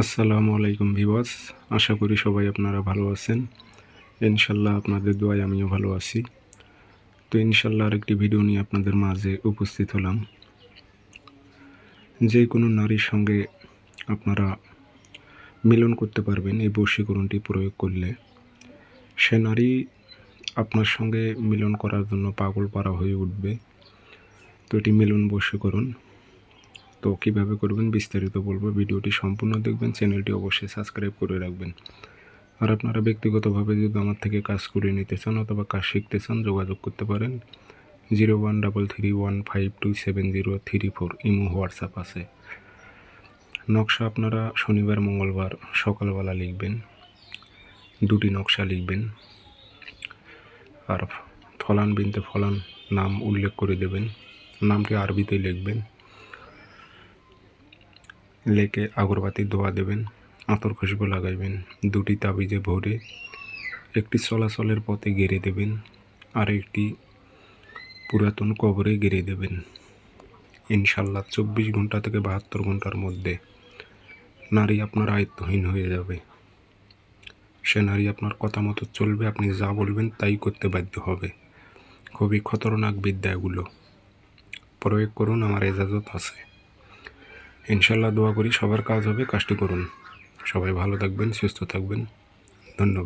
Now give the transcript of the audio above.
আসসালামু আলাইকুম ভিওয়াস আশা করি সবাই আপনারা ভালো আছেন। ইনশাল্লাহ আপনাদের দোয়ায় আমিও ভালো আছি। তো ইনশাল্লাহ আরেকটি ভিডিও নিয়ে আপনাদের মাঝে উপস্থিত হলাম। যে কোনো নারীর সঙ্গে আপনারা মিলন করতে পারবেন এই বশীকরণটি প্রয়োগ করলে। সে নারী আপনার সঙ্গে মিলন করার জন্য পাগল পারা হয়ে উঠবে। তো এটি মিলন বশীকরণ তো কীভাবে করবেন বিস্তারিত বলব, ভিডিওটি সম্পূর্ণ দেখবেন, চ্যানেলটি অবশ্যই সাবস্ক্রাইব করে রাখবেন। আর আপনারা ব্যক্তিগতভাবে যদি আমার থেকে কাজ করে নিতে চান অথবা কাজ শিখতে চান, যোগাযোগ করতে পারেন। Zero one double three one five two seven zero three four imo WhatsApp আছে। নকশা আপনারা শনিবার, মঙ্গলবার সকালবেলা লিখবেন। দুটি নকশা লিখবেন। আর ফলান বিনতে ফলান নাম উল্লেখ করে দেবেন। নামটি আরবিতে লিখবেন। লেকে আগরবাতি দোয়া দেবেন, আতর খুশবু লাগাইবেন, দুটি তাবিজে ভরে একটি চলাচলের পথে গেড়ে দেবেন, আর একটি পুরাতন কবরে গেড়ে দেবেন। ইনশাল্লাহ চব্বিশ ঘণ্টা থেকে বাহাত্তর ঘণ্টার মধ্যে নারী আপনার আয়ত্তহীন হয়ে যাবে। সে নারী আপনার কথা মতো চলবে, আপনি যা বলবেন তাই করতে বাধ্য হবে। খুবই খতরনাক বিদ্যা এগুলো প্রয়োগ করুন, আমার এজাজত আছে। ইনশাল্লাহ দোয়া করি সবার কাজ হবে কাজটি করুন। সবাই ভালো থাকবেন সুস্থ থাকবেন। ধন্যবাদ।